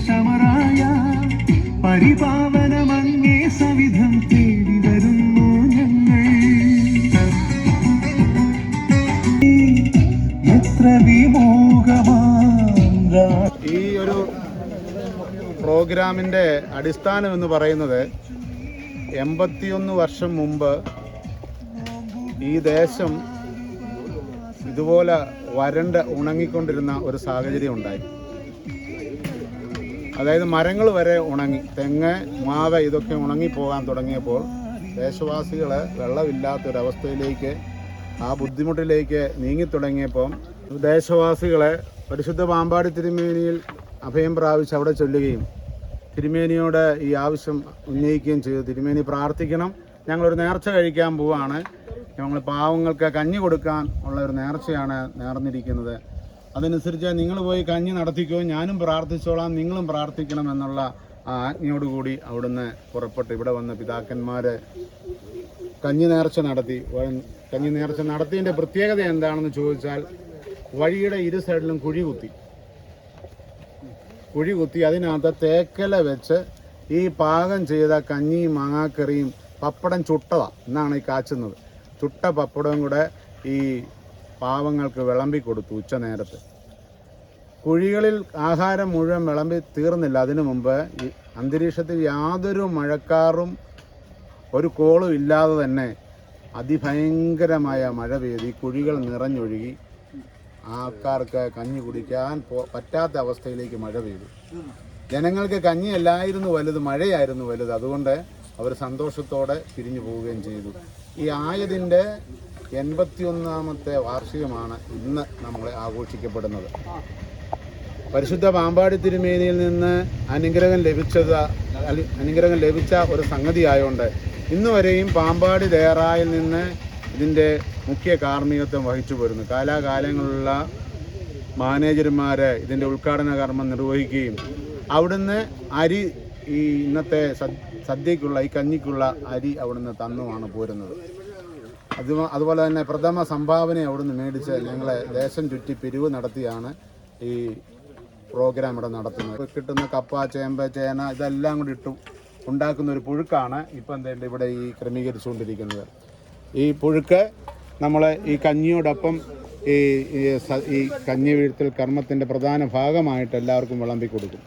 ക്ലേശമറായ പരിപാവനമങ്ങേ സവിധം തേടി വരുന്നു ഞങ്ങൾ. എത്ര ഈ ഒരു പ്രോഗ്രാമിന്റെ അടിസ്ഥാനം എന്ന് പറയുന്നത് എൺപത്തിയൊന്ന് വർഷം മുമ്പ് ഈ ദേശം ഇതുപോലെ വരണ്ട് ഉണങ്ങിക്കൊണ്ടിരുന്ന ഒരു സാഹചര്യം ഉണ്ടായി. അതായത് മരങ്ങൾ വരെ ഉണങ്ങി തെങ്ങ് മാവ് ഇതൊക്കെ ഉണങ്ങി ഉണങ്ങിപ്പോകാൻ തുടങ്ങിയപ്പോൾ ദേശവാസികൾ വെള്ളമില്ലാത്തൊരവസ്ഥയിലേക്ക് ആ ബുദ്ധിമുട്ടിലേക്ക് നീങ്ങിത്തുടങ്ങിയപ്പം ദേശവാസികളെ പരിശുദ്ധ പാമ്പാടി തിരുമേനിയിൽ അഭയം പ്രാപിച്ച് അവിടെ ചൊല്ലുകയും തിരുമേനിയോട് ഈ ആവശ്യം ഉന്നയിക്കുകയും ചെയ്തു. തിരുമേനി പ്രാർത്ഥിക്കണം ഞങ്ങളൊരു നേർച്ച കഴിക്കാൻ പോവാണ്. ഞങ്ങൾ പാവങ്ങൾക്ക് കഞ്ഞി കൊടുക്കാൻ ഉള്ള ഒരു നേർച്ചയാണ് നേർന്നിരിക്കുന്നത്. അതനുസരിച്ച് നിങ്ങൾ പോയി കഞ്ഞി നടത്തിക്കോ ഞാനും പ്രാർത്ഥിച്ചോളാം നിങ്ങളും പ്രാർത്ഥിക്കണം എന്നുള്ള ആ ആജ്ഞയോടുകൂടി അവിടുന്ന് പുറപ്പെട്ട് ഇവിടെ വന്ന പിതാക്കന്മാര് കഞ്ഞി നേർച്ച നടത്തി. കഞ്ഞി നേർച്ച നടത്തിയതിന്റെ പ്രത്യേകത എന്താണെന്ന് ചോദിച്ചാൽ വഴിയുടെ ഇരു സൈഡിലും കുഴി കുത്തി. കുഴി കുത്തി അതിനകത്ത് തേക്കല വെച്ച് ഈ പാകം ചെയ്ത കഞ്ഞിയും മാങ്ങാക്കറിയും പപ്പടം ചുട്ടതാണ് എന്നാണ് ഈ കാച്ചുന്നത്. ചുട്ട പപ്പടവും കൂടെ ഈ പാവങ്ങൾക്ക് വിളമ്പി കൊടുത്തു ഉച്ച നേരത്ത് കുഴികളിൽ ആഹാരം മുഴുവൻ വിളമ്പി തീർന്നില്ല. അതിനു മുമ്പ് അന്തരീക്ഷത്തിൽ യാതൊരു മഴക്കാറും ഒരു കോളും ഇല്ലാതെ തന്നെ അതിഭയങ്കരമായ മഴ പെയ്ത് ഈ കുഴികൾ നിറഞ്ഞൊഴുകി ആൾക്കാർക്ക് കഞ്ഞി കുടിക്കാൻ പറ്റാത്ത അവസ്ഥയിലേക്ക് മഴ പെയ്തു. ജനങ്ങൾക്ക് കഞ്ഞിയല്ലായിരുന്നു വലുത് മഴയായിരുന്നു വലുത്. അതുകൊണ്ട് അവർ സന്തോഷത്തോടെ പിരിഞ്ഞു പോവുകയും ചെയ്തു. ഈ ആയതിന്റെ എൺപത്തിയൊന്നാമത്തെ വാർഷികമാണ് ഇന്ന് നമ്മൾ ആഘോഷിക്കപ്പെടുന്നത്. പരിശുദ്ധ പാമ്പാടി തിരുമേനിയിൽ നിന്ന് അനുഗ്രഹം ലഭിച്ചത് അനുഗ്രഹം ലഭിച്ച ഒരു സംഗതി ആയതുകൊണ്ട് ഇന്ന് വരെയും പാമ്പാടി ദേറായിൽ നിന്ന് ഇതിന്റെ മുഖ്യ കാർമ്മികത്വം വഹിച്ചു പോരുന്നു. കാലാകാലങ്ങളിലുള്ള മാനേജർമാർ ഇതിന്റെ ഉദ്ഘാടന കർമ്മം നിർവഹിക്കുകയും അവിടുന്ന് അരി ഈ ഇന്നത്തെ സദ്- സദ്യക്കുള്ള ഈ കഞ്ഞിക്കുള്ള അരി അവിടുന്ന് തന്നുമാണ് പോരുന്നത്. അത് അതുപോലെ തന്നെ പ്രഥമ സംഭാവന അവിടുന്ന് മേടിച്ച് ഞങ്ങളെ ദേശം ചുറ്റി പിരിവ് നടത്തിയാണ് ഈ പ്രോഗ്രാം ഇവിടെ നടത്തുന്നത്. കിട്ടുന്ന കപ്പ ചേമ്പ ചേന ഇതെല്ലാം കൂടി ഇട്ടു ഉണ്ടാക്കുന്ന ഒരു പുഴുക്കാണ് ഇപ്പം എന്താ ഇവിടെ ഈ ക്രമീകരിച്ചുകൊണ്ടിരിക്കുന്നത്. ഈ പുഴുക്ക് നമ്മൾ ഈ കഞ്ഞിയോടൊപ്പം ഈ ഈ കഞ്ഞി വീഴ്ത്തൽ കർമ്മത്തിന്റെ പ്രധാന ഭാഗമായിട്ട് എല്ലാവർക്കും വിളമ്പി കൊടുക്കും.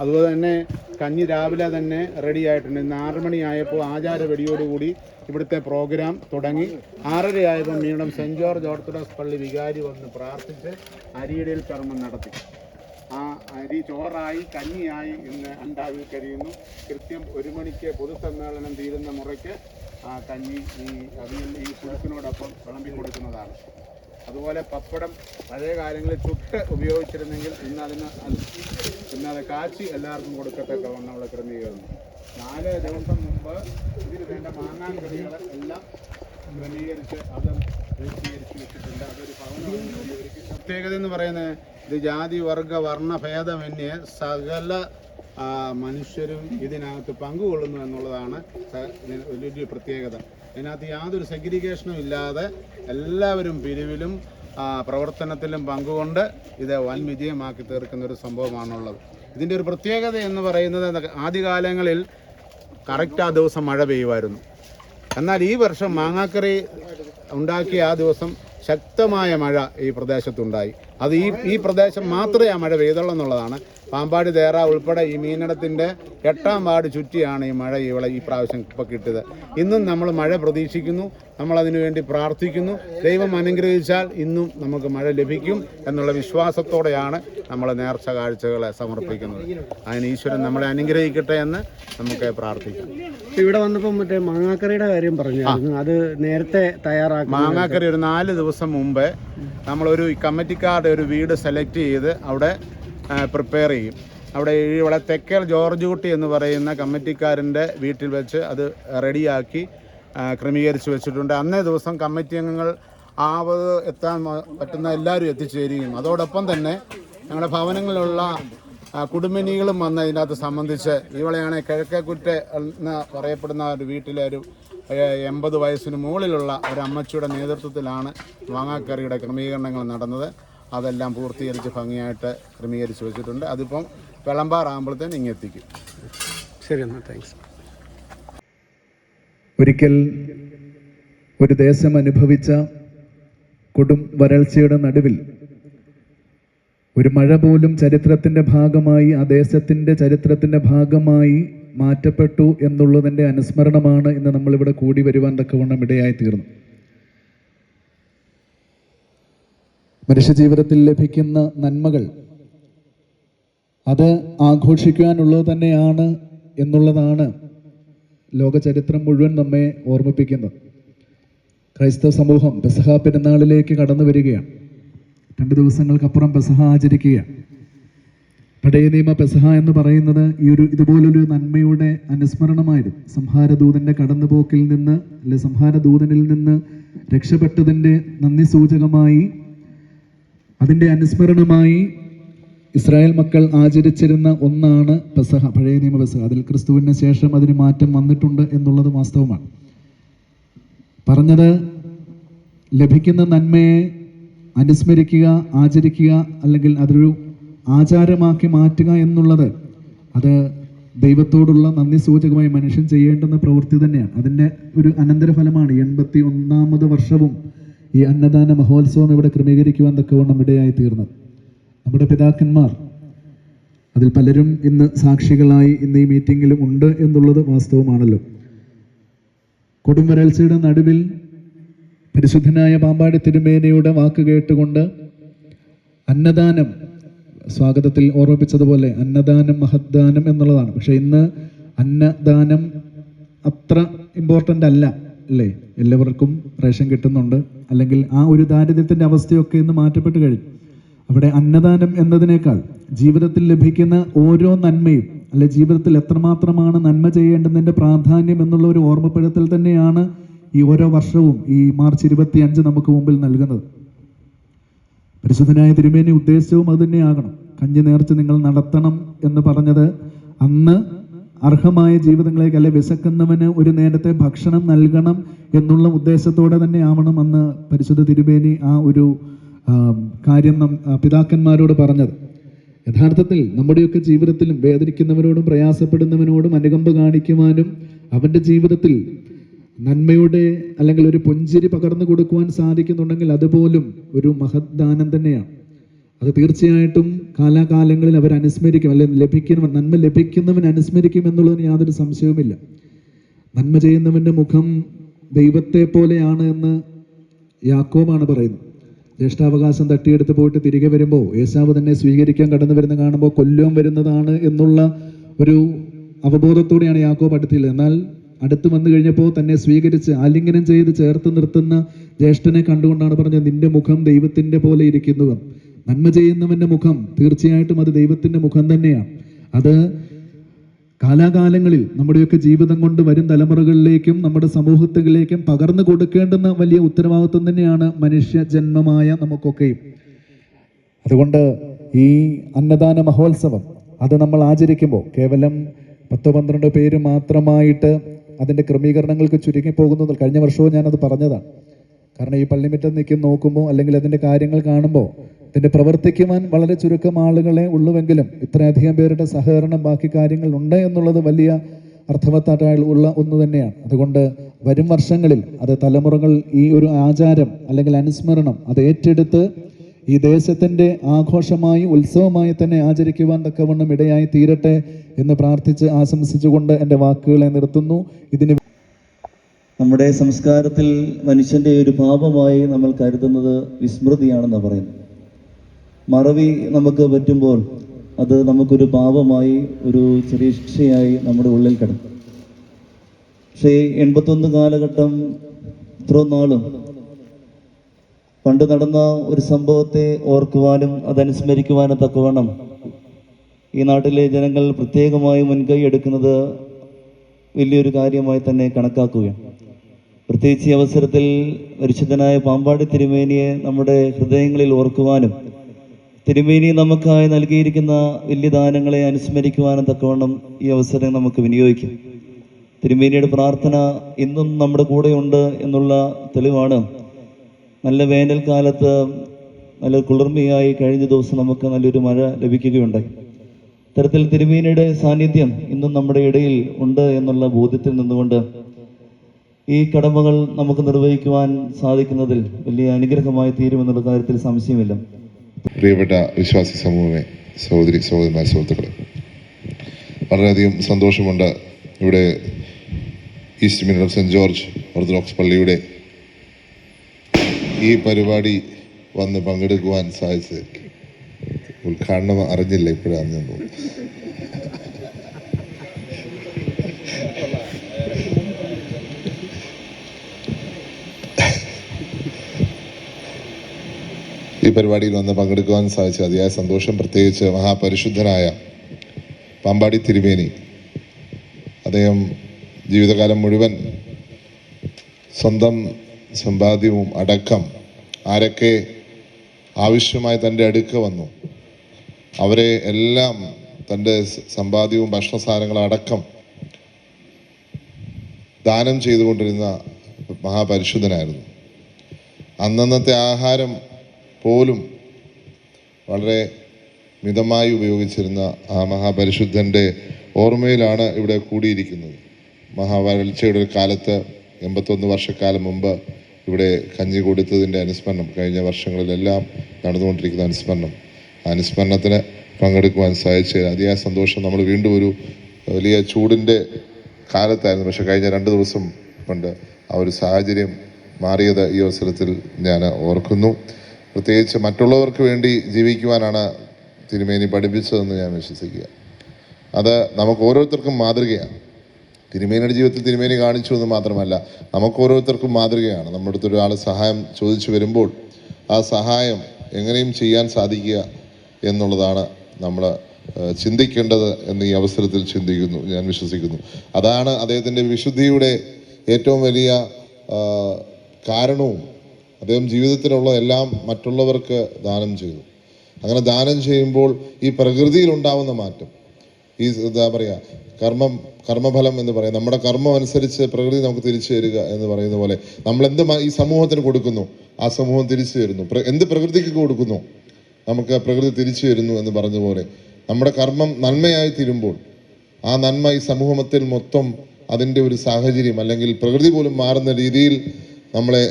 അതുപോലെ തന്നെ കഞ്ഞി രാവിലെ തന്നെ റെഡി ആയിട്ടുണ്ട്. ഇന്ന് ആറ് മണിയായപ്പോൾ ആചാര വെടിയോടുകൂടി ഇവിടുത്തെ പ്രോഗ്രാം തുടങ്ങി. ആറരയായപ്പോൾ മീണ്ടും സെന്റ് ജോർജ് ഓർത്തഡോക്സ് പള്ളി വികാരി വന്ന് പ്രാർത്ഥിച്ച് അരിയിടയിൽ കർമ്മം നടത്തി. ആ അരി ചോറായി കഞ്ഞിയായി ഇന്ന് അണ്ടാവിൽ കഴിയുന്നു കൃത്യം ഒരു മണിക്ക് പൊതുസമ്മേളനം തീരുന്ന മുറയ്ക്ക് ആ കഞ്ഞി ഈ അതിൽ ഈ പുഴുക്കിനോടൊപ്പം വിളമ്പി കൊടുക്കുന്നതാണ്. അതുപോലെ പപ്പടം പഴയ കാലങ്ങളിൽ ചുട്ട് ഉപയോഗിച്ചിരുന്നെങ്കിൽ ഇന്ന് അതിന് അത് ഇന്ന് അത് കാച്ചി എല്ലാവർക്കും കൊടുക്കത്തക്ക വണ്ണമുള്ള ക്രമീകരണം നാല് ദിവസം മുമ്പ് ഇതിന് വേണ്ട മാങ്ങാൻ കറികൾ എല്ലാം ക്രമീകരിച്ച് അത് അതൊരു പ്രത്യേകത എന്ന് പറയുന്നത് ഇത് ജാതി വർഗ വർണ ഭേദമന്യേ സകല മനുഷ്യരും ഇതിനകത്ത് പങ്കുകൊള്ളുന്നു എന്നുള്ളതാണ് വലിയ പ്രത്യേകത. ഇതിനകത്ത് യാതൊരു സെഗ്രിഗേഷനും ഇല്ലാതെ എല്ലാവരും പിരിവിലും പ്രവർത്തനത്തിലും പങ്കുകൊണ്ട് ഇത് വൻ വിജയമാക്കി തീർക്കുന്ന ഒരു സംഭവമാണുള്ളത്. ഇതിന്റെ ഒരു പ്രത്യേകത എന്ന് പറയുന്നത്? ആദ്യകാലങ്ങളിൽ കറക്റ്റ് ആ ദിവസം മഴ പെയ്യുമായിരുന്നു. എന്നാൽ ഈ വർഷം മാങ്ങാക്കറി ഉണ്ടാക്കിയ ആ ദിവസം ശക്തമായ മഴ ഈ പ്രദേശത്തുണ്ടായി. അത് ഈ ഈ പ്രദേശം മാത്രമേ ആ മഴ പെയ്തുള്ളൂ എന്നുള്ളതാണ്. പാമ്പാടി തേറ ഉൾപ്പെടെ ഈ മീനിടത്തിന്റെ എട്ടാം വാർഡ് ചുറ്റിയാണ് ഈ മഴ ഇവിടെ ഈ പ്രാവശ്യം ഇപ്പോൾ കിട്ടിയത്. ഇന്നും നമ്മൾ മഴ പ്രതീക്ഷിക്കുന്നു. നമ്മൾ അതിനു വേണ്ടി പ്രാർത്ഥിക്കുന്നു. ദൈവം അനുഗ്രഹിച്ചാൽ ഇന്നും നമുക്ക് മഴ ലഭിക്കും എന്നുള്ള വിശ്വാസത്തോടെയാണ് നമ്മൾ നേർച്ച കാഴ്ചകളെ സമർപ്പിക്കുന്നത്. അതിന് ഈശ്വരൻ നമ്മളെ അനുഗ്രഹിക്കട്ടെ എന്ന് നമുക്ക് പ്രാർത്ഥിക്കാം. ഇവിടെ വന്നപ്പോൾ മറ്റേ മാങ്ങാക്കറിയുടെ കാര്യം പറഞ്ഞു അത് നേരത്തെ തയ്യാറാക്കി മാങ്ങാക്കറി ഒരു നാല് ദിവസം മുമ്പേ നമ്മളൊരു കമ്മിറ്റിക്കാരുടെ ഒരു വീട് സെലക്ട് ചെയ്ത് അവിടെ പ്രിപ്പയർ ചെയ്യും. അവിടെ ഇവിടെ തെക്കേൽ ജോർജ് കുട്ടി എന്ന് പറയുന്ന കമ്മിറ്റിക്കാരന്റെ വീട്ടിൽ വെച്ച് അത് റെഡിയാക്കി ക്രമീകരിച്ച് വെച്ചിട്ടുണ്ട്. അന്നേ ദിവസം കമ്മിറ്റി അംഗങ്ങൾ ആവത് എത്താൻ പറ്റുന്ന എല്ലാവരും എത്തിച്ചേരുകയും. അതോടൊപ്പം തന്നെ ഞങ്ങളുടെ ഭവനങ്ങളിലുള്ള കുടുംബിനികളും വന്ന് ഇതിനകത്ത് സംബന്ധിച്ച് ഇവളെയാണ് കിഴക്കേക്കുറ്റ എന്ന് പറയപ്പെടുന്ന ഒരു വീട്ടിലെ ഒരു എൺപത് വയസ്സിന് മുകളിലുള്ള ഒരു അമ്മച്ചിയുടെ നേതൃത്വത്തിലാണ് മാങ്ങാക്കറിയുടെ ക്രമീകരണങ്ങൾ നടന്നത്. അതെല്ലാം പൂർത്തീകരിച്ച് ഭംഗിയായിട്ട് ക്രമീകരിച്ച് വെച്ചിട്ടുണ്ട്. അതിപ്പം വിളമ്പാറാകുമ്പോഴത്തേന് ഇങ്ങെത്തിക്കും ശരി എന്നാൽ താങ്ക്സ് ഒരിക്കൽ ഒരു ദേശം അനുഭവിച്ച കൊടും വരൾച്ചയുടെ നടുവിൽ ഒരു മഴ പോലും ചരിത്രത്തിന്റെ ഭാഗമായി ആ ദേശത്തിന്റെ ചരിത്രത്തിന്റെ ഭാഗമായി മാറ്റപ്പെട്ടു എന്നുള്ളതിന്റെ അനുസ്മരണമാണ് ഇന്ന് നമ്മളിവിടെ കൂടി വരുവാൻ തക്കവണ്ണം ഇടയായി തീർന്നു മനുഷ്യജീവിതത്തിൽ ലഭിക്കുന്ന നന്മകൾ അത് ആഘോഷിക്കുവാനുള്ളത് തന്നെയാണ് എന്നുള്ളതാണ് ലോകചരിത്രം മുഴുവൻ നമ്മെ ഓർമ്മിപ്പിക്കുന്നത്. ക്രൈസ്തവ സമൂഹം പെസഹ പെരുന്നാളിലേക്ക് കടന്നു വരികയാണ്. രണ്ട് ദിവസങ്ങൾക്കപ്പുറം പെസഹ ആചരിക്കുകയാണ്. പഴയ നിയമ പെസഹ എന്ന് പറയുന്നത് ഈ ഒരു ഇതുപോലൊരു നന്മയുടെ അനുസ്മരണമായിരുന്നു. സംഹാരദൂതന്റെ കടന്നുപോക്കിൽ നിന്ന് അല്ലെ സംഹാരദൂതനിൽ നിന്ന് രക്ഷപ്പെട്ടതിന്റെ നന്ദി സൂചകമായി അതിന്റെ അനുസ്മരണമായി ഇസ്രായേൽ മക്കൾ ആചരിച്ചിരുന്ന ഒന്നാണ് പെസഹ പഴയ നിയമ പെസഹ. അതിൽ ക്രിസ്തുവിന് ശേഷം അതിന് മാറ്റം വന്നിട്ടുണ്ട് എന്നുള്ളത് വാസ്തവമാണ്. പറഞ്ഞത് ലഭിക്കുന്ന നന്മയെ അനുസ്മരിക്കുക ആചരിക്കുക അല്ലെങ്കിൽ അതൊരു ആചാരമാക്കി മാറ്റുക എന്നുള്ളത് അത് ദൈവത്തോടുള്ള നന്ദി സൂചകമായി മനുഷ്യൻ ചെയ്യേണ്ടുന്ന പ്രവൃത്തി തന്നെയാണ്. അതിന്റെ ഒരു അനന്തരഫലമാണ് എൺപത്തി ഒന്നാമത് വർഷവും ഈ അന്നദാന മഹോത്സവം ഇവിടെ ക്രമീകരിക്കുവാൻ തക്കവണ്ണം ഇടയായി തീർന്നത് നമ്മുടെ പിതാക്കന്മാർ അതിൽ പലരും ഇന്ന് സാക്ഷികളായി ഇന്ന് ഈ മീറ്റിങ്ങിലും ഉണ്ട് എന്നുള്ളത് വാസ്തവമാണല്ലോ. കൊടും വരൾച്ചയുടെ നടുവിൽ പരിശുദ്ധനായ പാമ്പാടി തിരുമേനയുടെ വാക്ക് കേട്ടുകൊണ്ട് അന്നദാനം സ്വാഗതത്തിൽ ഓർമ്മിപ്പിച്ചതുപോലെ അന്നദാനം മഹദ്ദാനം എന്നുള്ളതാണ്. പക്ഷേ ഇന്ന് അന്നദാനം അത്ര ഇമ്പോർട്ടന്റ് അല്ല. അല്ലേ എല്ലാവർക്കും റേഷൻ കിട്ടുന്നുണ്ട്. അല്ലെങ്കിൽ ആ ഒരു ദാരിദ്ര്യത്തിന്റെ അവസ്ഥയൊക്കെ ഇന്ന് മാറ്റപ്പെട്ട് കഴിഞ്ഞു. അവിടെ അന്നദാനം എന്നതിനേക്കാൾ ജീവിതത്തിൽ ലഭിക്കുന്ന ഓരോ നന്മയും അല്ലെ ജീവിതത്തിൽ എത്രമാത്രമാണ് നന്മ ചെയ്യേണ്ടതിന്റെ പ്രാധാന്യം എന്നുള്ള ഒരു ഓർമ്മപ്പെടുത്തൽ തന്നെയാണ് ഈ ഓരോ വർഷവും ഈ മാർച്ച് ഇരുപത്തി അഞ്ച് നമുക്ക് മുമ്പിൽ നൽകുന്നത്. പരിശുദ്ധനായ തിരുമേനി ഉദ്ദേശവും അത് തന്നെയാകണം. കഞ്ഞി നേർച്ച നിങ്ങൾ നടത്തണം എന്ന് പറഞ്ഞത് അന്ന് അർഹമായ ജീവിതങ്ങളേക്ക് അല്ലെ വിശക്കുന്നവന് ഒരു നേരത്തെ ഭക്ഷണം നൽകണം എന്നുള്ള ഉദ്ദേശത്തോടെ തന്നെ ആവണം അന്ന് പരിശുദ്ധ തിരുമേനി ആ ഒരു കാര്യം നം- പിതാക്കന്മാരോട് പറഞ്ഞത്. യഥാർത്ഥത്തിൽ നമ്മുടെയൊക്കെ ജീവിതത്തിലും വേദനിക്കുന്നവനോടും പ്രയാസപ്പെടുന്നവനോടും അനുകമ്പ കാണിക്കുവാനും അവന്റെ ജീവിതത്തിൽ നന്മയുടെ അല്ലെങ്കിൽ ഒരു പുഞ്ചിരി പകർന്നു കൊടുക്കുവാൻ സാധിക്കുന്നുണ്ടെങ്കിൽ അതുപോലും ഒരു മഹദ്ദാനം തന്നെയാണ്. അത് തീർച്ചയായിട്ടും കാലാകാലങ്ങളിൽ അവർ അനുസ്മരിക്കും അല്ലെങ്കിൽ ലഭിക്കുന്നവൻ നന്മ ലഭിക്കുന്നവൻ അനുസ്മരിക്കും എന്നുള്ളതിന് യാതൊരു സംശയവുമില്ല. നന്മ ചെയ്യുന്നവന്റെ മുഖം ദൈവത്തെ പോലെയാണ് എന്ന് യാക്കോബാണ് പറയുന്നത്. ജ്യേഷ്ഠാവകാശം തട്ടിയെടുത്ത് പോയിട്ട് തിരികെ വരുമ്പോൾ യേശാവ് തന്നെ സ്വീകരിക്കാൻ കടന്നു വരുന്ന കാണുമ്പോൾ കൊല്ലം വരുന്നതാണ് എന്നുള്ള ഒരു അവബോധത്തോടെയാണ് യാക്കോബ് അടുത്തില്ല എന്നാൽ അടുത്ത് വന്നു കഴിഞ്ഞപ്പോൾ തന്നെ സ്വീകരിച്ച് ആലിംഗനം ചെയ്ത് ചേർത്ത് നിർത്തുന്ന ജ്യേഷ്ഠനെ കണ്ടുകൊണ്ടാണ് പറഞ്ഞത് നിന്റെ മുഖം ദൈവത്തിന്റെ പോലെ ഇരിക്കുന്നു നന്മ ചെയ്യുന്നവന്റെ മുഖം തീർച്ചയായിട്ടും അത് ദൈവത്തിന്റെ മുഖം തന്നെയാണ്. അത് കാലാകാലങ്ങളിൽ നമ്മുടെയൊക്കെ ജീവിതം കൊണ്ട് വരും തലമുറകളിലേക്കും നമ്മുടെ സമൂഹത്തിലേക്കും പകർന്നു കൊടുക്കേണ്ടുന്ന വലിയ ഉത്തരവാദിത്വം തന്നെയാണ് മനുഷ്യ ജന്മമായ നമുക്കൊക്കെയും. അതുകൊണ്ട് ഈ അന്നദാന മഹോത്സവം അത് നമ്മൾ ആചരിക്കുമ്പോൾ കേവലം പത്തോ പന്ത്രണ്ടോ പേര് മാത്രമായിട്ട് അതിന്റെ ക്രമീകരണങ്ങൾക്ക് ചുരുങ്ങി പോകുന്നത് കഴിഞ്ഞ വർഷവും ഞാനത് പറഞ്ഞതാണ്. കാരണം ഈ പള്ളിമിറ്റം നിൽക്കും നോക്കുമ്പോൾ അല്ലെങ്കിൽ അതിന്റെ കാര്യങ്ങൾ കാണുമ്പോൾ ഇതിന്റെ പ്രവർത്തിക്കുവാൻ വളരെ ചുരുക്കം ആളുകളെ ഉള്ളുവെങ്കിലും ഇത്രയധികം പേരുടെ സഹകരണം ബാക്കി കാര്യങ്ങൾ ഉണ്ട് എന്നുള്ളത് വലിയ അർത്ഥവത്തായിട്ട് ഉള്ള ഒന്ന് തന്നെയാണ്. അതുകൊണ്ട് വരും വർഷങ്ങളിൽ അത് തലമുറകൾ ഈ ഒരു ആചാരം അല്ലെങ്കിൽ അനുസ്മരണം അത് ഏറ്റെടുത്ത് ഈ ദേശത്തിന്റെ ആഘോഷമായി ഉത്സവമായി തന്നെ ആചരിക്കുവാൻ തക്കവണ്ണം ഇടയായി തീരട്ടെ എന്ന് പ്രാർത്ഥിച്ച് ആശംസിച്ചുകൊണ്ട് എന്റെ വാക്കുകളെ നിർത്തുന്നു. ഇതിന് നമ്മുടെ സംസ്കാരത്തിൽ മനുഷ്യന്റെ ഒരു പാപമായി നമ്മൾ കരുതുന്നത് വിസ്മൃതിയാണെന്ന് പറയുന്നത്. മറവി നമുക്ക് പറ്റുമ്പോൾ അത് നമുക്കൊരു പാപമായി ഒരു ചെറിയ ശിക്ഷയായി നമ്മുടെ ഉള്ളിൽ കിടക്കും. പക്ഷേ എൺപത്തൊന്ന് കാലഘട്ടം ഇത്രയും നാളും പണ്ട് നടന്ന ഒരു സംഭവത്തെ ഓർക്കുവാനും അതനുസ്മരിക്കുവാനും തക്കവണ്ണം ഈ നാട്ടിലെ ജനങ്ങൾ പ്രത്യേകമായി മുൻകൈ എടുക്കുന്നത് വലിയൊരു കാര്യമായി തന്നെ കണക്കാക്കുകയാണ്. പ്രത്യേകിച്ച് ഈ അവസരത്തിൽ പരിശുദ്ധനായ പാമ്പാടി തിരുമേനിയെ നമ്മുടെ ഹൃദയങ്ങളിൽ ഓർക്കുവാനും തിരുമേനി നമുക്കായി നൽകിയിരിക്കുന്ന വലിയ ദാനങ്ങളെ അനുസ്മരിക്കുവാനും തക്കവണ്ണം ഈ അവസരം നമുക്ക് വിനിയോഗിക്കാം. തിരുമേനിയുടെ പ്രാർത്ഥന ഇന്നും നമ്മുടെ കൂടെയുണ്ട് എന്നുള്ള തെളിവാണ്. നല്ല വേനൽക്കാലത്ത് നല്ല കുളിർമയായി കഴിഞ്ഞ ദിവസം നമുക്ക് നല്ലൊരു മഴ ലഭിക്കുകയുണ്ടായി. ഇത്തരത്തിൽ തിരുമേനിയുടെ സാന്നിധ്യം ഇന്നും നമ്മുടെ ഇടയിൽ ഉണ്ട് എന്നുള്ള ബോധ്യത്തിൽ നിന്നുകൊണ്ട് ഈ കടമകൾ നമുക്ക് നിർവഹിക്കുവാൻ സാധിക്കുന്നതിൽ വലിയ അനുഗ്രഹമായി തീരുമെന്നുള്ള കാര്യത്തിൽ സംശയമില്ല. പ്രിയപ്പെട്ട വിശ്വാസി സമൂഹമേ സഹോദരി സഹോദരന്മാർ സുഹൃത്തുക്കളെ. വളരെയധികം സന്തോഷമുണ്ട് ഇവിടെ east minor saint George Orthodox പള്ളിയുടെ ഈ പരിപാടി വന്ന് പങ്കെടുക്കുവാൻ സാധിച്ചത് ഉദ്ഘാടനം അറിഞ്ഞില്ല ഇപ്പോഴാണ് ഞാൻ തോന്നുന്നു. ഈ പരിപാടിയിൽ വന്ന് പങ്കെടുക്കുവാൻ സാധിച്ച അതിയായ സന്തോഷം പ്രത്യേകിച്ച് മഹാപരിശുദ്ധനായ പാമ്പാടി തിരുമേനി. അദ്ദേഹം ജീവിതകാലം മുഴുവൻ സ്വന്തം സമ്പാദ്യവും അടക്കം ആരൊക്കെ ആവശ്യമായി തന്റെ അടുക്ക വന്നു അവരെ എല്ലാം തന്റെ സമ്പാദ്യവും ഭക്ഷണ അടക്കം ദാനം ചെയ്തുകൊണ്ടിരുന്ന മഹാപരിശുദ്ധനായിരുന്നു. അന്നന്നത്തെ ആഹാരം പോലും വളരെ മിതമായി ഉപയോഗിച്ചിരുന്ന ആ മഹാപരിശുദ്ധന്റെ ഓർമ്മയിലാണ് ഇവിടെ കൂടിയിരിക്കുന്നത്. മഹാവരൾച്ചയുടെ ഒരു കാലത്ത് എൺപത്തൊന്ന് വർഷക്കാലം മുമ്പ് ഇവിടെ കഞ്ഞി കൊടുത്തതിന്റെ അനുസ്മരണം കഴിഞ്ഞ വർഷങ്ങളിലെല്ലാം നടന്നുകൊണ്ടിരിക്കുന്ന അനുസ്മരണം. ആ അനുസ്മരണത്തിന് പങ്കെടുക്കുവാൻ സാധിച്ചു അതിയായ സന്തോഷം നമ്മൾ വീണ്ടും ഒരു വലിയ ചൂടിന്റെ കാലത്തായിരുന്നു. പക്ഷെ കഴിഞ്ഞ രണ്ട് ദിവസം കൊണ്ട് ആ ഒരു സാഹചര്യം മാറിയത് ഈ അവസരത്തിൽ ഞാൻ ഓർക്കുന്നു. പ്രത്യേകിച്ച് മറ്റുള്ളവർക്ക് വേണ്ടി ജീവിക്കുവാനാണ് തിരുമേനി പഠിപ്പിച്ചതെന്ന് ഞാൻ വിശ്വസിക്കുക. അത് നമുക്ക് ഓരോരുത്തർക്കും മാതൃകയാണ്. തിരുമേനിയുടെ ജീവിതത്തിൽ തിരുമേനി കാണിച്ചു എന്ന് മാത്രമല്ല നമുക്ക് ഓരോരുത്തർക്കും മാതൃകയാണ്. നമ്മുടെ അടുത്ത് ഒരാൾ സഹായം ചോദിച്ചു വരുമ്പോൾ ആ സഹായം എങ്ങനെയും ചെയ്യാൻ സാധിക്കുക എന്നുള്ളതാണ് നമ്മൾ ചിന്തിക്കേണ്ടത് എന്ന് ഈ അവസരത്തിൽ ചിന്തിക്കുന്നു ഞാൻ വിശ്വസിക്കുന്നു. അതാണ് അദ്ദേഹത്തിന്റെ വിശുദ്ധിയുടെ ഏറ്റവും വലിയ കാരണവും അദ്ദേഹം ജീവിതത്തിലുള്ള എല്ലാം മറ്റുള്ളവർക്ക് ദാനം ചെയ്തു. അങ്ങനെ ദാനം ചെയ്യുമ്പോൾ ഈ പ്രകൃതിയിൽ ഉണ്ടാവുന്ന മാറ്റം ഈ എന്താ പറയുക കർമ്മം കർമ്മഫലം എന്ന് പറയാം നമ്മുടെ കർമ്മം അനുസരിച്ച് പ്രകൃതി നമുക്ക് തിരിച്ചു തരിക എന്ന് പറയുന്ന പോലെ നമ്മൾ എന്ത് ഈ സമൂഹത്തിന് കൊടുക്കുന്നു ആ സമൂഹം തിരിച്ചു തരുന്നു. എന്ത് പ്രകൃതിക്ക് കൊടുക്കുന്നു നമുക്ക് പ്രകൃതി തിരിച്ചു തരുന്നു എന്ന് പറഞ്ഞ പോലെ നമ്മുടെ കർമ്മം നന്മയായി തീരുമ്പോൾ ആ നന്മ ഈ സമൂഹത്തിൽ മൊത്തം അതിന്റെ ഒരു സാഹചര്യം അല്ലെങ്കിൽ പ്രകൃതി പോലും മാറുന്ന രീതിയിൽ നമ്മളെ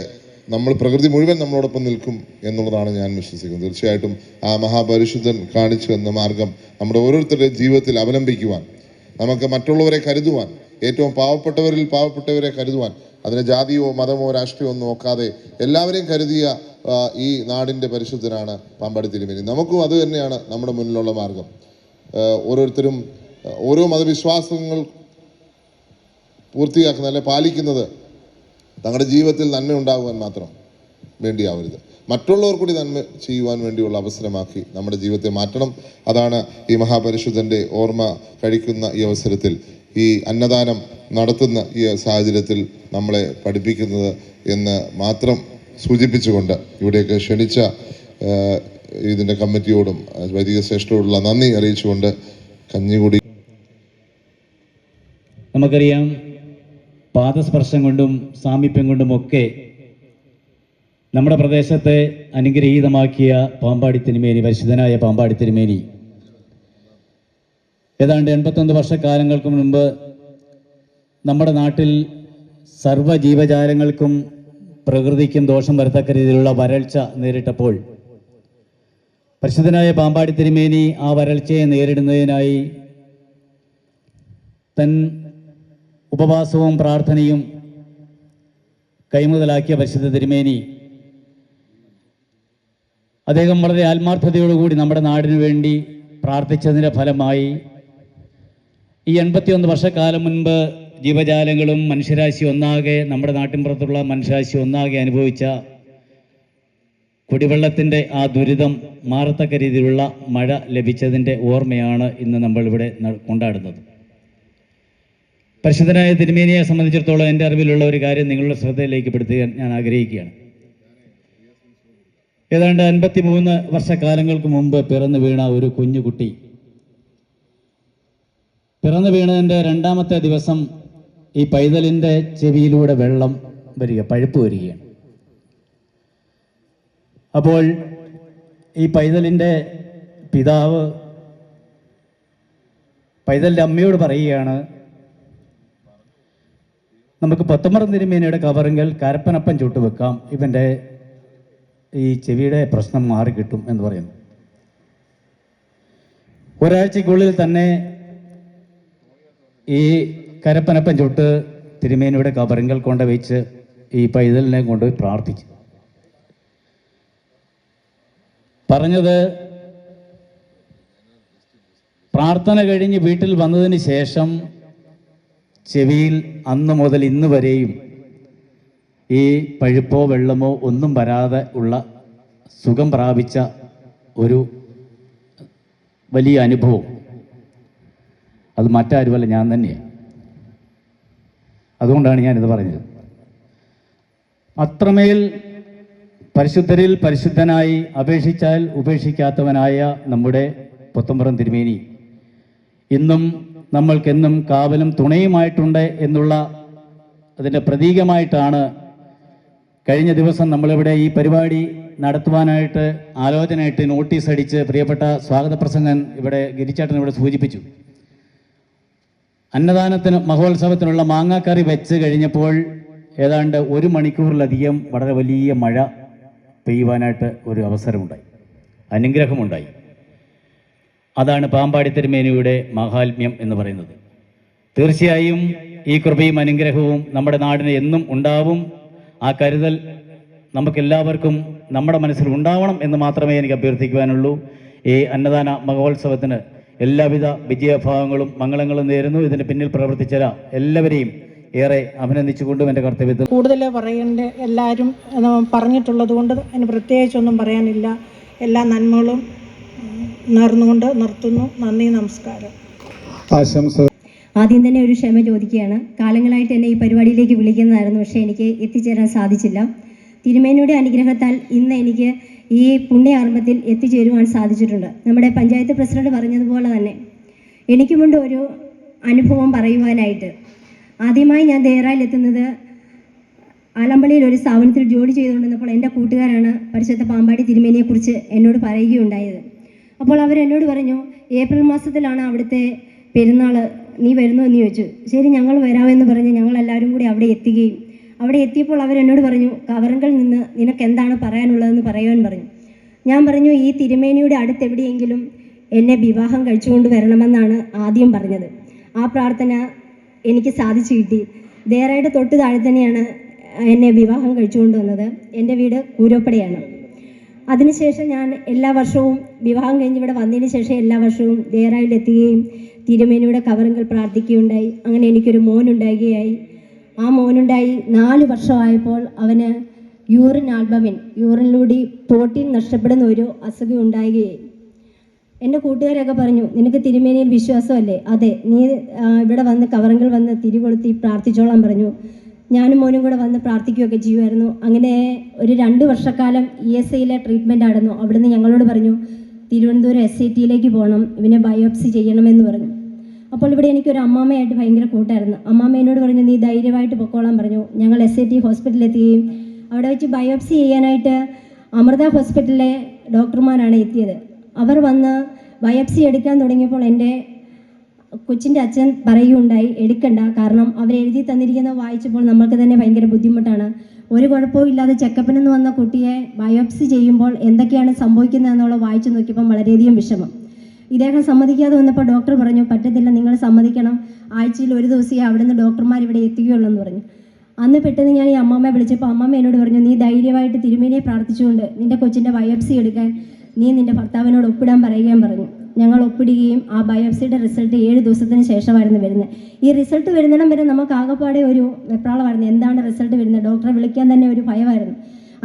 നമ്മൾ പ്രകൃതി മുഴുവൻ നമ്മളോടൊപ്പം നിൽക്കും എന്നുള്ളതാണ് ഞാൻ വിശ്വസിക്കുന്നത്. തീർച്ചയായിട്ടും ആ മഹാപരിശുദ്ധൻ കാണിച്ചു എന്ന മാർഗം നമ്മുടെ ഓരോരുത്തരുടെ ജീവിതത്തിൽ അവലംബിക്കുവാൻ നമുക്ക് മറ്റുള്ളവരെ കരുതുവാൻ ഏറ്റവും പാവപ്പെട്ടവരിൽ പാവപ്പെട്ടവരെ കരുതുവാൻ അതിന് ജാതിയോ മതമോ രാഷ്ട്രീയമോ ഒന്നും നോക്കാതെ എല്ലാവരെയും കരുതിയ ഈ നാടിന്റെ പരിശുദ്ധനാണ് പാമ്പാടി തിരുമേനി നമുക്കും അത് തന്നെയാണ് നമ്മുടെ മുന്നിലുള്ള മാർഗം. ഓരോരുത്തരും ഓരോ മതവിശ്വാസങ്ങൾ പൂർത്തിയാക്കുന്ന അല്ലെ പാലിക്കുന്നത് തങ്ങളുടെ ജീവിതത്തിൽ നന്മ ഉണ്ടാകുവാൻ മാത്രം വേണ്ടിയാവരുത്. മറ്റുള്ളവർ കൂടി നന്മ ചെയ്യുവാൻ വേണ്ടിയുള്ള അവസരമാക്കി നമ്മുടെ ജീവിതത്തെ മാറ്റണം. അതാണ് ഈ മഹാപരിശുദ്ധന്റെ ഓർമ്മ കഴിക്കുന്ന ഈ അവസരത്തിൽ ഈ അന്നദാനം നടത്തുന്ന ഈ സാഹചര്യത്തിൽ നമ്മളെ പഠിപ്പിക്കുന്നത് എന്ന് മാത്രം സൂചിപ്പിച്ചുകൊണ്ട് ഇവിടേക്ക് ക്ഷണിച്ച ഇതിന്റെ കമ്മിറ്റിയോടും വൈദിക ശ്രേഷ്ഠയോടുള്ള നന്ദി അറിയിച്ചുകൊണ്ട് കഞ്ഞികുടി. നമുക്കറിയാം പാദസ്പർശം കൊണ്ടും സാമീപ്യം കൊണ്ടും ഒക്കെ നമ്മുടെ പ്രദേശത്തെ അനുഗ്രഹീതമാക്കിയ പാമ്പാടി തിരുമേനി പരിശുദ്ധനായ പാമ്പാടി തിരുമേനി. ഏതാണ്ട് എൺപത്തൊന്ന് വർഷക്കാലങ്ങൾക്ക് മുൻപ് നമ്മുടെ നാട്ടിൽ സർവ ജീവജാലങ്ങൾക്കും പ്രകൃതിക്കും ദോഷം വരത്തക്ക രീതിയിലുള്ള വരൾച്ച നേരിട്ടപ്പോൾ പരിശുദ്ധനായ പാമ്പാടി തിരുമേനി ആ വരൾച്ചയെ നേരിടുന്നതിനായി തൻ ഉപവാസവും പ്രാർത്ഥനയും കൈമുതലാക്കിയ പരിശുദ്ധ തിരുമേനി. അദ്ദേഹം വളരെ ആത്മാർത്ഥതയോടുകൂടി നമ്മുടെ നാടിനു വേണ്ടി പ്രാർത്ഥിച്ചതിന്റെ ഫലമായി ഈ എൺപത്തിയൊന്ന് വർഷക്കാലം മുൻപ് ജീവജാലങ്ങളും മനുഷ്യരാശി ഒന്നാകെ നമ്മുടെ നാട്ടിൻപുറത്തുള്ള മനുഷ്യരാശി ഒന്നാകെ അനുഭവിച്ച കുടിവെള്ളത്തിന്റെ ആ ദുരിതം മാറത്തക്ക രീതിയിലുള്ള മഴ ലഭിച്ചതിന്റെ ഓർമ്മയാണ് ഇന്ന് നമ്മളിവിടെ കൊണ്ടാടുന്നത്. പരിശുദ്ധനായ തിരുമേനിയെ സംബന്ധിച്ചിടത്തോളം എന്റെ അറിവിലുള്ള ഒരു കാര്യം നിങ്ങളുടെ ശ്രദ്ധയിലേക്ക് പെടുത്തുക ഞാൻ ആഗ്രഹിക്കുകയാണ്. ഏതാണ്ട് അൻപത്തി മൂന്ന് വർഷക്കാലങ്ങൾക്ക് മുമ്പ് പിറന്നു വീണ ഒരു കുഞ്ഞുകുട്ടി. പിറന്നു വീണതിന്റെ രണ്ടാമത്തെ ദിവസം ഈ പൈതലിന്റെ ചെവിയിലൂടെ വെള്ളം വരിക പഴുപ്പ് വരികയാണ്. അപ്പോൾ ഈ പൈതലിന്റെ പിതാവ് പൈതലിന്റെ അമ്മയോട് പറയുകയാണ് നമുക്ക് പൊത്തമറ തിരുമേനയുടെ കവറിങ്കൽ കരപ്പനപ്പൻ ചുട്ട് വെക്കാം. ഇവന്റെ ഈ ചെവിയുടെ പ്രശ്നം മാറിക്കിട്ടും എന്ന് പറയുന്നു. ഒരാഴ്ചക്കുള്ളിൽ തന്നെ ഈ കരപ്പനപ്പൻ ചുട്ട് തിരുമേനിയുടെ കബറിങ്കൽ കൊണ്ട് വെച്ച് ഈ പൈതലിനെ കൊണ്ടുപോയി പ്രാർത്ഥിച്ചു. പറഞ്ഞത് പ്രാർത്ഥന കഴിഞ്ഞ് വീട്ടിൽ വന്നതിന് ശേഷം ചെവിയിൽ അന്ന് മുതൽ ഇന്ന് വരെയും ഈ പഴുപ്പോ വെള്ളമോ ഒന്നും വരാതെ ഉള്ള സുഖം പ്രാപിച്ച ഒരു വലിയ അനുഭവം. അത് മറ്റാരുമല്ല ഞാൻ തന്നെയാണ് അതുകൊണ്ടാണ് ഞാനിത് പറഞ്ഞത്. അത്രമേൽ പരിശുദ്ധരിൽ പരിശുദ്ധനായി അപേക്ഷിച്ചാൽ ഉപേക്ഷിക്കാത്തവനായ നമ്മുടെ പുത്തമ്പുറം തിരുമേനി. ഇന്നും നമ്മൾക്കെന്നും കാവലും തുണയുമായിട്ടുണ്ട് എന്നുള്ള അതിന്റെ പ്രതീകമായിട്ടാണ് കഴിഞ്ഞ ദിവസം നമ്മളിവിടെ ഈ പരിപാടി നടത്തുവാനായിട്ട് ആലോചനയായിട്ട് നോട്ടീസ് അടിച്ച് പ്രിയപ്പെട്ട സ്വാഗത പ്രസംഗൻ ഇവിടെ ഗിരിച്ചേട്ടൻ ഇവിടെ സൂചിപ്പിച്ചു. അന്നദാനത്തിന് മഹോത്സവത്തിനുള്ള മാങ്ങാക്കറി വെച്ച് കഴിഞ്ഞപ്പോൾ ഏതാണ്ട് ഒരു മണിക്കൂറിലധികം വളരെ വലിയ മഴ പെയ്യുവാനായിട്ട് ഒരു അവസരമുണ്ടായി. അനുഗ്രഹമുണ്ടായി. അതാണ് പാമ്പാടി തിരുമേനിയുടെ മഹാത്മ്യം എന്ന് പറയുന്നത്. തീർച്ചയായും ഈ കൃപയും അനുഗ്രഹവും നമ്മുടെ നാടിന് എന്നും ഉണ്ടാവും. ആ കരുതൽ നമുക്കെല്ലാവർക്കും നമ്മുടെ മനസ്സിൽ ഉണ്ടാവണം എന്ന് മാത്രമേ എനിക്ക് അഭ്യർത്ഥിക്കുവാനുള്ളൂ. ഈ അന്നദാന മഹോത്സവത്തിന് എല്ലാവിധ വിജയഭാവങ്ങളും മംഗളങ്ങളും നേരുന്നു. ഇതിന് പിന്നിൽ പ്രവർത്തിച്ച എല്ലാവരെയും ഏറെ അഭിനന്ദിച്ചുകൊണ്ടും എന്റെ കർത്തവ്യത്തിൽ കൂടുതൽ പറയേണ്ട എല്ലാവരും പറഞ്ഞിട്ടുള്ളത് കൊണ്ട് അതിന് പ്രത്യേകിച്ചൊന്നും പറയാനില്ല. എല്ലാ നന്മകളും നേർന്നുകൊണ്ട് നിർത്തുന്നു. നന്ദി നമസ്കാരം. ആശംസ. ആദ്യം തന്നെ ഒരു ക്ഷമ ചോദിക്കുകയാണ്. കാലങ്ങളായിട്ട് എന്നെ ഈ പരിപാടിയിലേക്ക് വിളിക്കുന്നതായിരുന്നു. പക്ഷേ എനിക്ക് എത്തിച്ചേരാൻ സാധിച്ചില്ല. തിരുമേനിയുടെ അനുഗ്രഹത്താൽ ഇന്ന് എനിക്ക് ഈ പുണ്യാർമ്മത്തിൽ എത്തിച്ചേരുവാൻ സാധിച്ചിട്ടുണ്ട്. നമ്മുടെ പഞ്ചായത്ത് പ്രസിഡന്റ് പറഞ്ഞതുപോലെ തന്നെ എനിക്കുമുണ്ട് ഒരു അനുഭവം പറയുവാനായിട്ട്. ആദ്യമായി ഞാൻ ദേറായിൽ എത്തുന്നത് ആലമ്പള്ളിയിൽ ഒരു സ്ഥാപനത്തിൽ ജോലി ചെയ്തുകൊണ്ടിരുന്നപ്പോൾ എന്റെ കൂട്ടുകാരാണ് പരിശുദ്ധ പാമ്പാടി തിരുമേനിയെക്കുറിച്ച് എന്നോട് പറയുകയുണ്ടായത്. അപ്പോൾ അവരെന്നോട് പറഞ്ഞു ഏപ്രിൽ മാസത്തിലാണ് അവിടുത്തെ പെരുന്നാൾ നീ വരുന്നോ? എന്ന് ചോദിച്ചു. ശരി ഞങ്ങൾ വരാമെന്ന് പറഞ്ഞ് ഞങ്ങൾ എല്ലാവരും കൂടി അവിടെ എത്തുകയും. അവിടെ എത്തിയപ്പോൾ അവരെന്നോട് പറഞ്ഞു കവറങ്കൽ നിന്ന് നിനക്ക് എന്താണ് പറയാനുള്ളതെന്ന് പറയുവാൻ പറഞ്ഞു. ഞാൻ പറഞ്ഞു ഈ തിരുമേനിയുടെ അടുത്ത് എവിടെയെങ്കിലും എന്നെ വിവാഹം കഴിച്ചുകൊണ്ട് വരണമെന്നാണ് ആദ്യം പറഞ്ഞത്. ആ പ്രാർത്ഥന എനിക്ക് സാധിച്ചു കിട്ടി. ദേറായിട്ട് തൊട്ട് താഴെ തന്നെയാണ് എന്നെ വിവാഹം കഴിച്ചുകൊണ്ട് വന്നത്. എന്റെ വീട് കൂരോപ്പടയാണ്. അതിനുശേഷം ഞാൻ എല്ലാ വർഷവും വിവാഹം കഴിഞ്ഞ് ഇവിടെ വന്നതിന് ശേഷം എല്ലാ വർഷവും ദേറായിലെത്തുകയും തിരുമേനിയുടെ കവറുകൾ പ്രാർത്ഥിക്കുകയുണ്ടായി. അങ്ങനെ എനിക്കൊരു മോനുണ്ടാകുകയായി ആ മോനുണ്ടായി നാല് വർഷമായപ്പോൾ അവന് യൂറിൻ ആൽബമിൻ യൂറിനിലൂടെ പ്രോട്ടീൻ നഷ്ടപ്പെടുന്ന ഒരു അസുഖം ഉണ്ടാകുകയായി എന്റെ കൂട്ടുകാരൊക്കെ പറഞ്ഞു നിനക്ക് തിരുമേനിയിൽ വിശ്വാസമല്ലേ? അതെ നീ ഇവിടെ വന്ന് കവറങ്ങൾ വന്ന് തിരികൊളുത്തി പ്രാർത്ഥിച്ചോളാൻ പറഞ്ഞു. ഞാനും മോനും കൂടെ വന്ന് പ്രാർത്ഥിക്കുകയൊക്കെ ചെയ്യുമായിരുന്നു. അങ്ങനെ ഒരു രണ്ട് വർഷക്കാലം ഇ എസ് ഐയിലെ ട്രീറ്റ്മെന്റ് ആയിരുന്നു അവിടുന്ന് ഞങ്ങളോട് പറഞ്ഞു തിരുവനന്തപുരം എസ് ഐ ടിയിലേക്ക് പോകണം ഇവനെ ബയോപ്സി ചെയ്യണമെന്ന് പറഞ്ഞു. അപ്പോൾ ഇവിടെ എനിക്കൊരു അമ്മാമ്മയായിട്ട് ഭയങ്കര കൂട്ടായിരുന്നു. അമ്മാമ്മ എന്നോട് പറഞ്ഞു നീ ധൈര്യമായിട്ട് പൊക്കോളാൻ പറഞ്ഞു. ഞങ്ങൾ എസ് ഐ ടി ഹോസ്പിറ്റലിൽ എത്തുകയും അവിടെ വെച്ച് ബയോപ്സി ചെയ്യാനായിട്ട് അമൃത ഹോസ്പിറ്റലിലെ ഡോക്ടർമാരാണ് എത്തിയത്. അവർ വന്ന് ബയോപ്സി എടുക്കാൻ തുടങ്ങിയപ്പോൾ എന്റെ കൊച്ചിന്റെ അച്ഛൻ പറയുകയുണ്ടായി എടുക്കണ്ട. കാരണം അവർ എഴുതി തന്നിരിക്കുന്നത് വായിച്ചപ്പോൾ നമ്മൾക്ക് തന്നെ ഭയങ്കര ബുദ്ധിമുട്ടാണ്. ഒരു കുഴപ്പവും ഇല്ലാതെ ചെക്കപ്പിനെന്ന് വന്ന കുട്ടിയെ ബയോപ്സി ചെയ്യുമ്പോൾ എന്തൊക്കെയാണ് സംഭവിക്കുന്നത് എന്നുള്ള വായിച്ചു നോക്കിയപ്പോൾ വളരെയധികം വിഷമം. ഇദ്ദേഹം സമ്മതിക്കാതെ വന്നപ്പോൾ ഡോക്ടർ പറഞ്ഞു പറ്റത്തില്ല നിങ്ങൾ സമ്മതിക്കണം. ആഴ്ചയിൽ ഒരു ദിവസമേ അവിടുന്ന് ഡോക്ടർമാർ ഇവിടെ എത്തുകയുള്ളൂ എന്ന് പറഞ്ഞു. അന്ന് പെട്ടെന്ന് ഞാൻ ഈ അമ്മമ്മയെ വിളിച്ചപ്പോൾ അമ്മമ്മ എന്നോട് പറഞ്ഞു നീ ധൈര്യമായിട്ട് തിരുമേനിയെ പ്രാർത്ഥിച്ചുകൊണ്ട് നിന്റെ കൊച്ചിന്റെ ബയോപ്സി എടുക്കാൻ നീ നിന്റെ ഭർത്താവിനോട് ഒപ്പിടാൻ പറയുകയും പറഞ്ഞു. ഞങ്ങൾ ഒപ്പിടുകയും ആ ബയോപ്സിയുടെ റിസൾട്ട് ഏഴ് ദിവസത്തിന് ശേഷമായിരുന്നു വരുന്നത്. ഈ റിസൾട്ട് വരുന്നിടം വരെ നമുക്ക് ആകെപ്പാടെ ഒരു വെപ്രാളമായിരുന്നു. എന്താണ് റിസൾട്ട് വരുന്നത്? ഡോക്ടറെ വിളിക്കാൻ തന്നെ ഒരു ഭയമായിരുന്നു.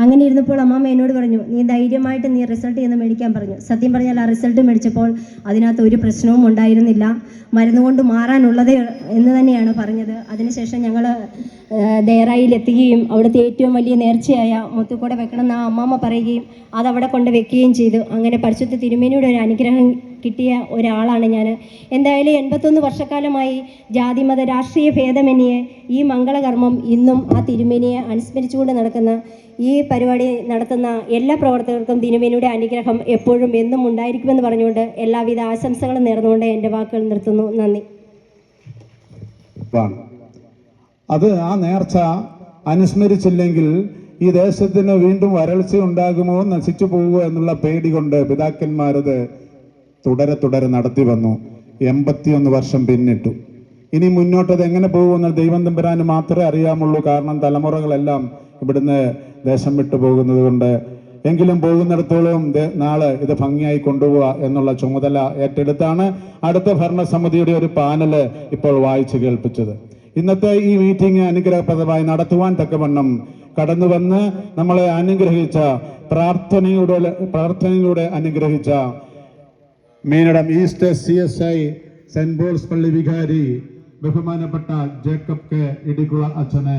അങ്ങനെ ഇരുന്നപ്പോൾ അമ്മാമ്മ എന്നോട് പറഞ്ഞു നീ ധൈര്യമായിട്ട് നീ റിസൾട്ട് ചെന്ന് മേടിക്കാൻ പറഞ്ഞു. സത്യം പറഞ്ഞാൽ ആ റിസൾട്ട് മേടിച്ചപ്പോൾ അതിനകത്ത് ഒരു പ്രശ്നവും ഉണ്ടായിരുന്നില്ല. മരുന്ന് കൊണ്ട് മാറാനുള്ളത് എന്ന് തന്നെയാണ് പറഞ്ഞത്. അതിനുശേഷം ഞങ്ങൾ ദേറായിലെത്തുകയും അവിടുത്തെ ഏറ്റവും വലിയ നേർച്ചയായ മുത്തുക്കൂടെ വെക്കണമെന്ന് ആ അമ്മാമ്മ പറയുകയും അതവിടെ കൊണ്ട് വെക്കുകയും ചെയ്തു. അങ്ങനെ പരിശുദ്ധ തിരുമേനിയുടെ ഒരു അനുഗ്രഹം കിട്ടിയ ഒരാളാണ് ഞാൻ എന്തായാലും എൺപത്തൊന്ന് വർഷക്കാലമായി ജാതിമത രാഷ്ട്രീയ ഭേദമന്യേ ഈ മംഗളകർമ്മം ഇന്നും ആ തിരുമേനിയെ അനുസ്മരിച്ചുകൊണ്ട് നടക്കുന്ന ഈ പരിപാടി നടത്തുന്ന എല്ലാ പ്രവർത്തകർക്കും തിരുമേനിയുടെ അനുഗ്രഹം എപ്പോഴും എന്നും ഉണ്ടായിരിക്കുമെന്ന് പറഞ്ഞുകൊണ്ട് എല്ലാവിധ ആശംസകളും നേർന്നുകൊണ്ട് എന്റെ വാക്കുകൾ നിർത്തുന്നു. നന്ദി. അത് ആ നേർച്ച അനുസ്മരിച്ചില്ലെങ്കിൽ ഈ ദേശത്തിന് വീണ്ടും വരൾച്ച ഉണ്ടാകുമോ നശിച്ചു പോകുമോ എന്നുള്ള പേടി കൊണ്ട് പിതാക്കന്മാരത് തുടരെ തുടരെ നടത്തി വന്നു. എൺപത്തിയൊന്ന് വർഷം പിന്നിട്ടു. ഇനി മുന്നോട്ടത് എങ്ങനെ പോകുമെന്ന് ദൈവം തമ്പുരാന് മാത്രമേ അറിയാമുള്ളൂ. കാരണം തലമുറകളെല്ലാം ഇവിടുന്ന് ദേശം വിട്ടു പോകുന്നത് കൊണ്ട്. എങ്കിലും പോകുന്നിടത്തോളം നാളെ ഇത് ഭംഗിയായി കൊണ്ടുപോവുക എന്നുള്ള ചുമതല ഏറ്റെടുത്താണ് അടുത്ത ഭരണസമിതിയുടെ ഒരു പാനൽ ഇപ്പോൾ വായിച്ചു കേൾപ്പിച്ചത്. ഇന്നത്തെ ഈ മീറ്റിംഗ് അനുഗ്രഹപ്രദമായി നടത്തുവാൻ തക്കവണ്ണം കടന്നു വന്ന് നമ്മളെ അനുഗ്രഹിച്ച പ്രാർത്ഥനയുടെ പ്രാർത്ഥനയിലൂടെ അനുഗ്രഹിച്ച Meenadom east C S I saint Paul's പള്ളി വികാരി ബഹുമാനപ്പെട്ട ജേക്കബ് കെ ഇടിക്കുള അച്ഛനെ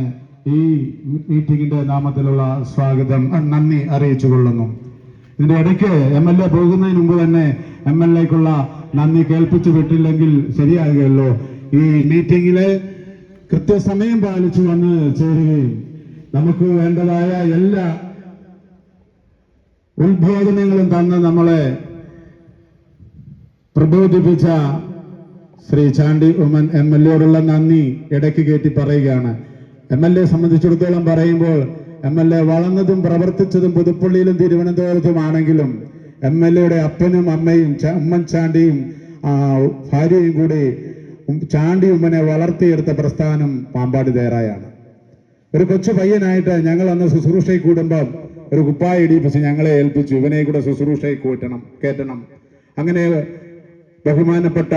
ഈ മീറ്റിംഗിന്റെ നാമത്തിലുള്ള സ്വാഗതം നന്ദി അറിയിച്ചു കൊള്ളുന്നു ഇതിന്റെ ഇടയ്ക്ക് എം എൽ എ പോകുന്നതിന് മുമ്പ് തന്നെ എം എൽ എക്കുള്ള നന്ദി കേൾപ്പിച്ചു വിട്ടില്ലെങ്കിൽ ശരിയാകുകയല്ലോ. ഈ മീറ്റിംഗിലെ കൃത്യസമയം പാലിച്ചു വന്ന് ചേരുകയും നമുക്ക് വേണ്ടതായ എല്ലാ ഉത്ബോധനങ്ങളും തന്ന് നമ്മളെ പ്രബോധിപ്പിച്ച ശ്രീ ചാണ്ടി ഉമ്മൻ എം എൽ എയോടുള്ള നന്ദി ഇടയ്ക്ക് കയറ്റി പറയുകയാണ്. എം എൽ എ സംബന്ധിച്ചിടത്തോളം പറയുമ്പോൾ എം എൽ എ വളർന്നതും പ്രവർത്തിച്ചതും പുതുപ്പള്ളിയിലും തിരുവനന്തപുരത്തുമാണെങ്കിലും എം എൽ എയുടെ അപ്പനും അമ്മയും ഉമ്മൻ ചാണ്ടിയും ആ, ഭാര്യയും കൂടി ചാണ്ടി ഉമ്മനെ വളർത്തിയെടുത്ത പ്രസ്ഥാനം പാമ്പാടി തേറായാണ് ഒരു കൊച്ചു പയ്യനായിട്ട് ഞങ്ങൾ അന്ന് ശുശ്രൂഷയിൽ കൂടുമ്പം ഒരു കുപ്പായ ഇടിയിപ്പിച്ച് ഞങ്ങളെ ഏൽപ്പിച്ചു. ഇവനെ കൂടെ ശുശ്രൂഷയിൽ കൂട്ടണം കേട്ടണം അങ്ങനെ ബഹുമാനപ്പെട്ട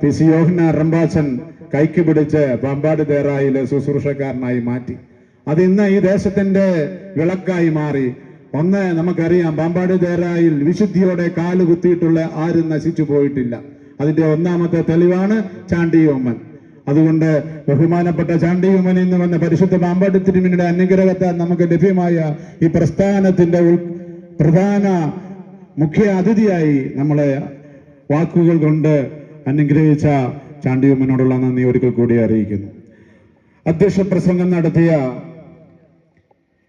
പി സി യോഹന റംബാച്ചൻ കൈക്ക് പിടിച്ച് പമ്പാട് തേറായിലെ ശുശ്രൂഷക്കാരനായി മാറ്റി. അത് ഇന്ന് ഈ ദേശത്തിന്റെ വിളക്കായി മാറി. ഒന്ന് നമുക്കറിയാം പമ്പാട് തേറായിൽ വിശുദ്ധിയോടെ കാൽ കുത്തിയിട്ടുള്ള ആരും നശിച്ചു പോയിട്ടില്ല. അതിന്റെ ഒന്നാമത്തെ തെളിവാണ് ചാണ്ടിയോമ്മൻ അതുകൊണ്ട് ബഹുമാനപ്പെട്ട ചാണ്ടിയോമൻ എന്ന് വന്ന പരിശുദ്ധ പാമ്പാട് തിരുമിനിയുടെ അനുഗ്രഹത്താൽ നമുക്ക് ലഭ്യമായ ഈ പ്രസ്ഥാനത്തിന്റെ പ്രധാന മുഖ്യ അതിഥിയായി നമ്മളെ വാക്കുകൾ കൊണ്ട് അനുഗ്രഹിച്ച ചാണ്ടിയമ്മനോടുള്ള നന്ദി ഒരിക്കൽ കൂടി അറിയിക്കുന്നു. അധ്യക്ഷ പ്രസംഗം നടത്തിയ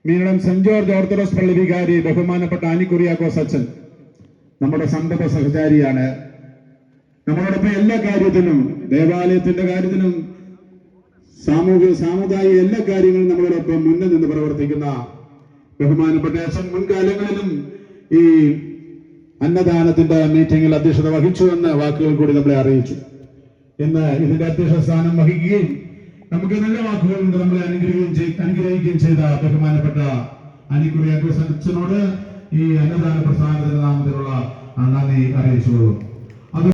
മീനടം സെന്റ് ജോർജ് ഓർത്തഡോക്സ് പള്ളി വികാരി ബഹുമാനപ്പെട്ട ആനിക്കുറിയാക്കോസ് അച്ഛൻ നമ്മുടെ സന്തത സഹചാരിയാണ്. നമ്മളോടൊപ്പം എല്ലാ കാര്യത്തിനും ദേവാലയത്തിന്റെ കാര്യത്തിനും സാമൂഹിക സാമുദായിക എല്ലാ കാര്യങ്ങളും നമ്മളോടൊപ്പം മുന്നിൽ നിന്ന് പ്രവർത്തിക്കുന്ന ബഹുമാനപ്പെട്ട അച്ഛൻ. മുൻകാലങ്ങളിലും ഈ അന്നദാനത്തിന്റെ മീറ്റിംഗിൽ അധ്യക്ഷത വഹിച്ചു എന്ന വാക്കുകൾ കൂടി നമ്മളെ അറിയിച്ചു. ഇന്ന് ഇതിന്റെ അധ്യക്ഷ സ്ഥാനം വഹിക്കുകയും നമുക്ക് നല്ല വാക്കുകൾ കൊണ്ട് നമ്മളെ അനുഗ്രഹിക്കുകയും അനുഗ്രഹിക്കുകയും ചെയ്ത ബഹുമാനപ്പെട്ട അനിക്കുറി അഗ്രസനോട് ഈ അന്നദാന പ്രസ്ഥാനത്തിന്റെ നാമത്തിലുള്ള നന്ദി അറിയിച്ചുകൊള്ളും